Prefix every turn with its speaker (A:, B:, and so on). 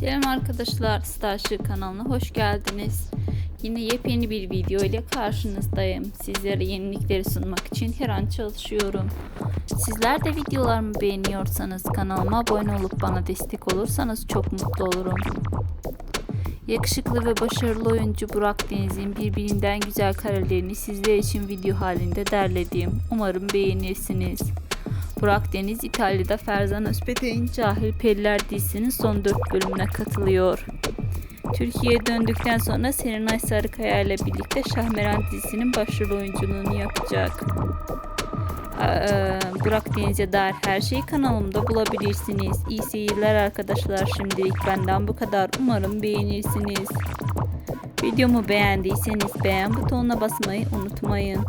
A: Selam arkadaşlar, Starship kanalına hoş geldiniz. Yine yepyeni bir video ile karşınızdayım. Sizlere yenilikleri sunmak için her an çalışıyorum. Sizler de videolarımı beğeniyorsanız kanalıma abone olup bana destek olursanız çok mutlu olurum. Yakışıklı ve başarılı oyuncu Burak Deniz'in birbirinden güzel karelerini sizler için video halinde derledim. Umarım beğenirsiniz. Burak Deniz İtalya'da Ferzan Özpetek'in Cahil Periler dizisinin son 4 bölümüne katılıyor. Türkiye'ye döndükten sonra Serenay Sarıkaya ile birlikte Şahmeran dizisinin başrol oyunculuğunu yapacak. Burak Deniz'e dair her şeyi kanalımda bulabilirsiniz. İyi seyirler arkadaşlar. Şimdilik benden bu kadar. Umarım beğenirsiniz. Videomu beğendiyseniz beğen butonuna basmayı unutmayın.